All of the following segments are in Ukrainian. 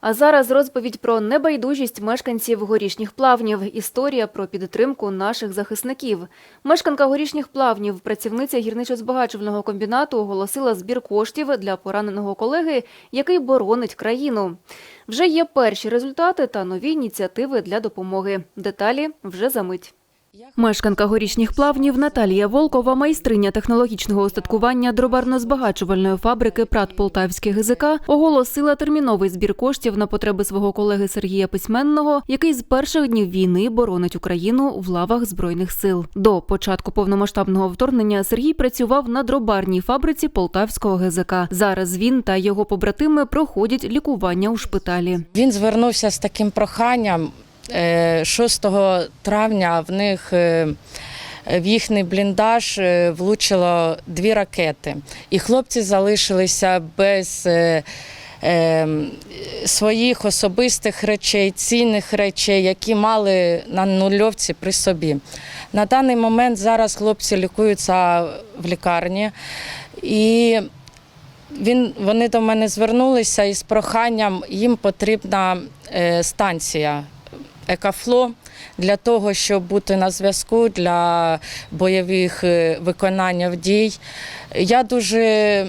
А зараз розповідь про небайдужість мешканців горішніх плавнів. Історія про підтримку наших захисників. Мешканка горішніх плавнів, працівниця гірничо-збагачувального комбінату, оголосила збір коштів для пораненого колеги, який боронить країну. Вже є перші результати та нові ініціативи для допомоги. Деталі вже за мить. Мешканка горішніх плавнів Наталія Волкова, майстриня технологічного устаткування дробарно-збагачувальної фабрики ПРАТ Полтавський ГЗК, оголосила терміновий збір коштів на потреби свого колеги Сергія Письменного, який з перших днів війни боронить Україну в лавах збройних сил. До початку повномасштабного вторгнення Сергій працював на дробарній фабриці Полтавського ГЗК. Зараз він та його побратими проходять лікування у шпиталі. Він звернувся з таким проханням. Е, 6 травня в них е, в їхній бліндаж е, влучило дві ракети, і хлопці залишилися без е, е, своїх особистих речей, цінних речей, які мали на нульовці при собі. На даний момент зараз хлопці лікуються в лікарні. І він, вони до мене звернулися із проханням, їм потрібна е, станція Екафло для того, щоб бути на зв'язку для бойових е, виконання дій. Я дуже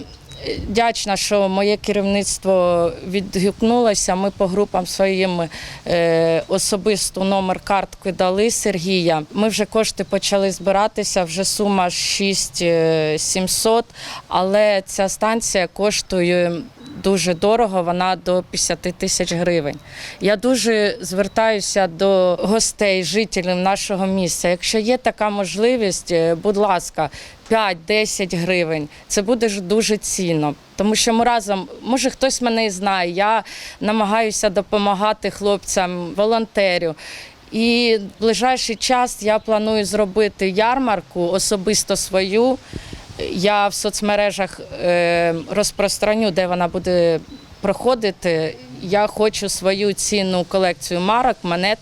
вдячна, що моє керівництво відгукнулося. Ми по групам своїм е, особисту номер картки дали Сергія. Ми вже кошти почали збиратися, вже сума 6700, але ця станція коштує дуже дорого, вона до 50 тисяч гривень. Я дуже звертаюся до гостей, жителів нашого місця. Якщо є така можливість, е, будь ласка, 5-10 гривень. Це буде ж дуже цінно. Тому що ми разом, може хтось мене і знає, я намагаюся допомагати хлопцям, волонтерю. І в ближайший час я планую зробити ярмарку особисто свою. Я в соцмережах е, розпространю, де вона буде проходити. Я хочу свою цінну колекцію марок, монет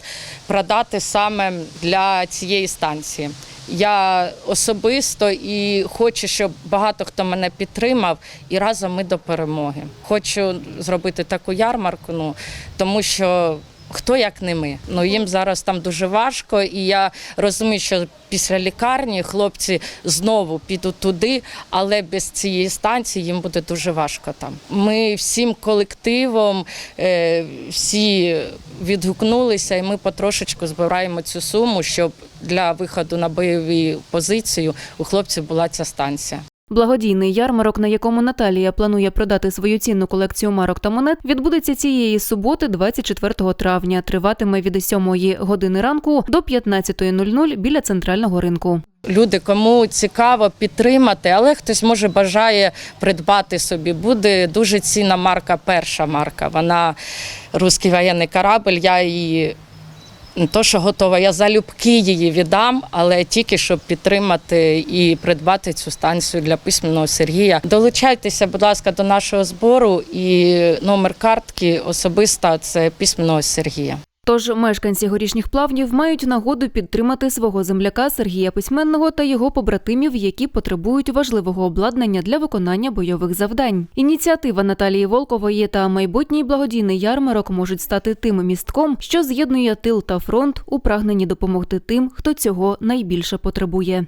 продати саме для цієї станції. Я особисто і хочу, щоб багато хто мене підтримав, і разом ми до перемоги. Хочу зробити таку ярмарку, ну тому що. Хто як не ми? Ну їм зараз там дуже важко, і я розумію, що після лікарні хлопці знову підуть туди, але без цієї станції їм буде дуже важко там. Ми всім колективом е, всі відгукнулися, і ми потрошечку збираємо цю суму, щоб для виходу на бойові позиції у хлопців була ця станція. Благодійний ярмарок, на якому Наталія планує продати свою цінну колекцію марок та монет, відбудеться цієї суботи, 24 травня. Триватиме від 7 години ранку до 15.00 біля центрального ринку. Люди, кому цікаво підтримати, але хтось може бажає придбати собі. Буде дуже цінна марка, перша марка. Вона русський воєнний корабль. Я її не то, що готова, я залюбки її віддам, але тільки щоб підтримати і придбати цю станцію для письменного Сергія. Долучайтеся, будь ласка, до нашого збору і номер картки особиста це письменного Сергія. Тож мешканці горішніх плавнів мають нагоду підтримати свого земляка Сергія Письменного та його побратимів, які потребують важливого обладнання для виконання бойових завдань. Ініціатива Наталії Волкової та майбутній благодійний ярмарок можуть стати тим містком, що з'єднує тил та фронт у прагненні допомогти тим, хто цього найбільше потребує.